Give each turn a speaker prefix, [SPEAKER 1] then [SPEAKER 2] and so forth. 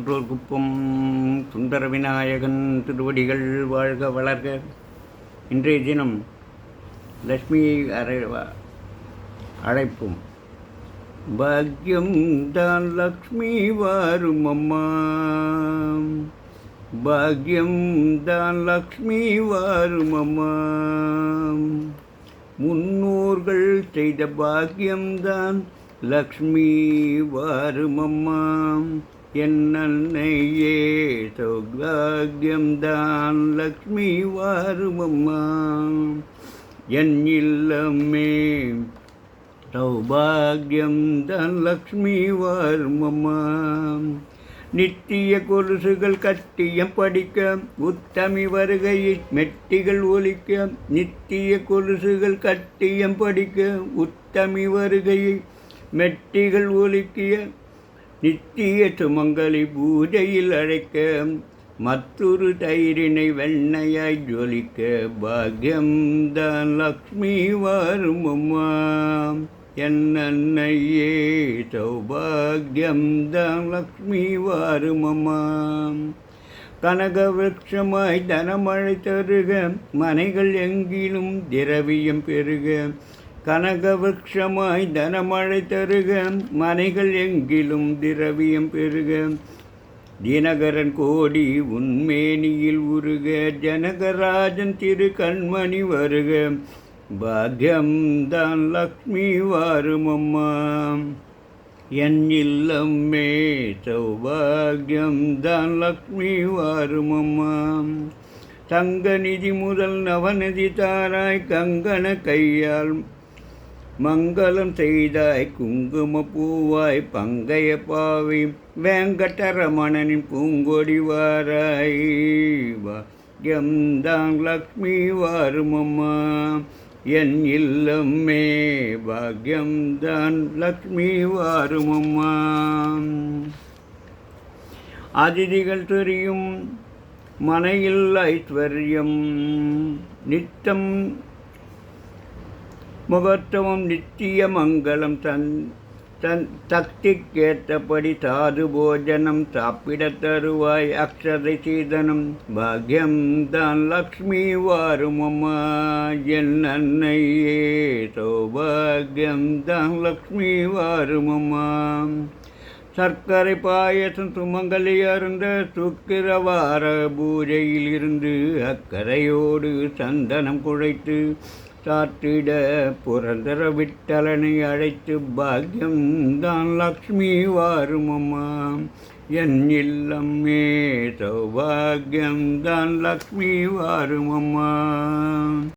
[SPEAKER 1] குன்றோர் குப்பம் சுந்தர விநாயகன் திருவடிகள் வாழ்க வளர்க. இன்றைய தினம் லக்ஷ்மியை அறை அழைப்போம். பாக்யம் தான் லக்ஷ்மி வாரும் அம்மா. பாக்யம் தான் லக்ஷ்மி வாரும் அம்மா. முன்னோர்கள் செய்த பாக்கியம்தான் லக்ஷ்மி வாருமம்மா என் அன்னையே சௌபாகியம்தான் லக்ஷ்மி வாருமம்மா. என் இல்லமே சௌபாகியம் தான் லக்ஷ்மி வாருமம்மா. நித்திய கொலுசுகள் கட்டியம் படிக்க உத்தமி வருகையில் மெட்டிகள் ஒலிக்க நித்திய கொலுசுகள் கட்டியம் படிக்க உத்தமி வருகையை மெட்டிகள் ஒலிக்கிய நித்திய சுமங்கலி பூஜையில் அழைக்க மற்றொரு தயிரினை வெண்ணையாய் ஜொலிக்க பாக்யம்தான் லக்ஷ்மி வரும் அம்மா என் அன்னையே லக்ஷ்மி வாரும் அம்மா கனகவிருட்சமாய் தனமழை தருக மனைகள் எங்கிலும் திரவியம் பெருக கனகவிருட்சமாய் தனமழை தருக. மனைகள் எங்கிலும் திரவியம் பெருக. தினகரன் கோடி உண்மேனியில் உருக. ஜனகராஜன் திரு கண்மணி வருக. பாக்யம்தான் லக்ஷ்மி வாருமம்மா. என் இல்லம்மே சௌபாகியம்தான் லக்ஷ்மி வாருமம்மா. தங்க நிதி முதல் நவநிதி தாராய் கங்கண கையால் மங்களம் செய்தாய் குங்கும பூவாய் பங்கைய பாவி வெங்கடரமணனின் பூங்கொடி வாராய். பாக்யம்தான் லக்ஷ்மி வாருமம்மா என் இல்லம்மே பாக்யம்தான் லக்ஷ்மி வாருமம்மா அதிதிகள் தெரியும் மனையில் ஐஸ்வர்யம் நித்தம் முகத்துவம் நித்திய மங்களம் தன் தன் தக்திக்கேற்றபடி சாது போஜனம் சாப்பிட தருவாய் அக்ஷதை சீதனம். பாக்யம் தான் லக்ஷ்மி வாருமம்மா என் அன்னையே. சௌபாகியம் தான் லக்ஷ்மி வாருமம்மா. சர்க்கரை பாயசம் சுமங்கலி அருந்த சுக்கிரவார பூஜையில் இருந்து அக்கரையோடு சந்தனம் குழைத்து சாற்றிட புரதர விட்டலனை அழைத்து பாக்யம் தான் லக்ஷ்மி வாருமம்மா என் இல்லம்மே சௌபாகியம் தான் லக்ஷ்மி வாருமம்மா.